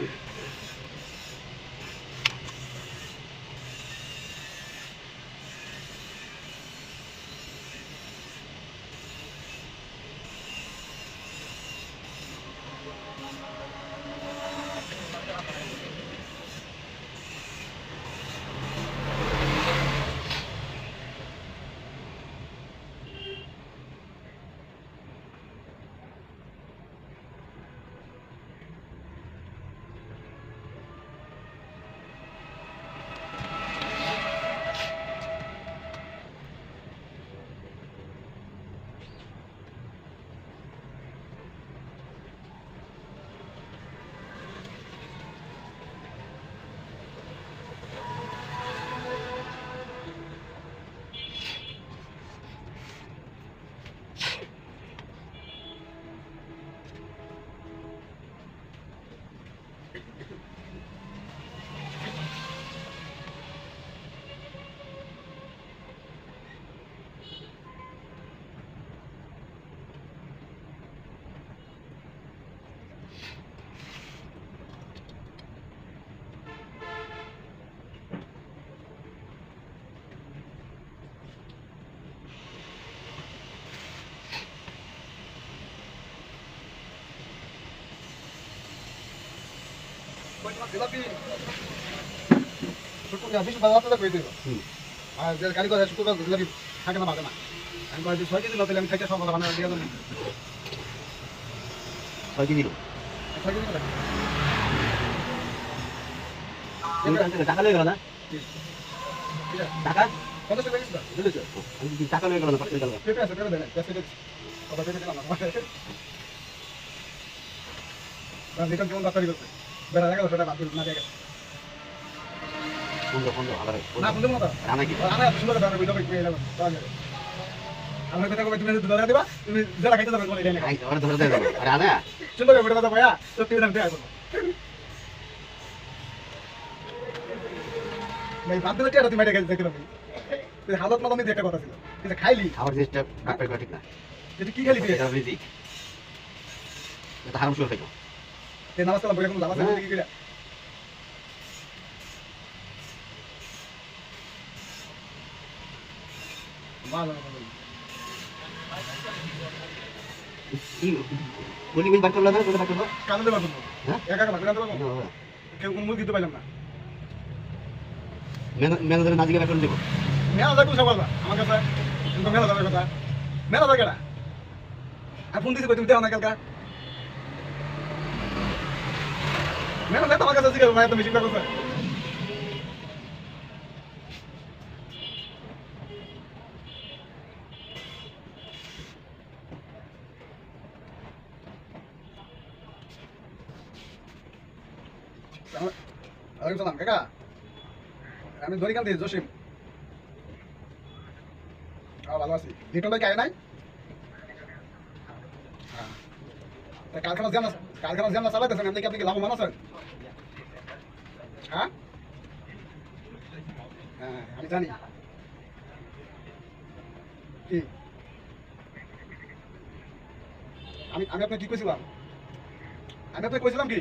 time. আর যে গাড়ি করে শুক্রবার লাগে থাকে না বাজে না আমি কয়েছি ছয় কেজি নতুন আমি খাইতে সব কথা বানায় দিয়ে দেবো ছয় কেজি ছয় কেজি টাকা লয়ে গেল না টাকা পঞ্চাশ টাকা গেছিল বুঝেছ আমি কি টাকা লয়ে গেল না পাঠিয়ে গেল পেঁপে আছে পেঁপে দেন কথা পেঁপে দিলাম না কেমন বাচ্চারি করছে বেড়া দেখা সেটা বাদ না দেখে বন্ধ বন্ধ আবার না বুঝতে মতো রানা কি আমি এত সুন্দর কথা বুঝতে পেরে এলাম আমার কথা কবে তুমি ধরে দিবা তুমি যারা খাইতে যাবে তোমার এটা আই ধরে ধরে দেবে। আরে আনা সুন্দর করে কথা ভাইয়া তো তুমি দাম দেয়া ভাই বাদ দিলে টিয়াটা তুমি এটা গেছে দেখলাম হালত মতো আমি কথা ছিল। কিন্তু খাইলি? খাবার জিনিসটা ব্যাপার ঠিক না। কি খাইলি তুই এটা রিজিক এটা হারাম শুরু তুই নামাজ কালাম বলে কোনো লাভ আছে কি করে ভালো ভালো বলি বলি বার করল না বলে বার করল কান্দে পারব। হ্যাঁ? একা একা কান্দে পারব? কেউ কোনো মুরগি দিতে পারলাম না। ম্যানেজারের নাজিকে বার করে দেবো। মেলা সব বলবা আমার কাছে তুমি মেলা যাবে কথা। মেলা যাবে কেনা আর ফোন দিছি কই তুমি? দেও না কালকা। মেলা যাক আমার কাছে জিজ্ঞাসা তুমি চিন্তা করছ ওয়ালাইকুম সালাম, কাকা। আমি ধরিকান দিই জসিম। ভালো আছি। লিটন ভাই কে নাই? হ্যাঁ। তা কারখানা জ্যাম না কারখানা জ্যাম না চালাইতেছেন, এমনি কি আপনি কি লাভবান আছেন? হ্যাঁ? হ্যাঁ আমি জানি। কি? আমি আমি আপনাকে কি কইছিলাম? আমি আপনাকে কইছিলাম কি?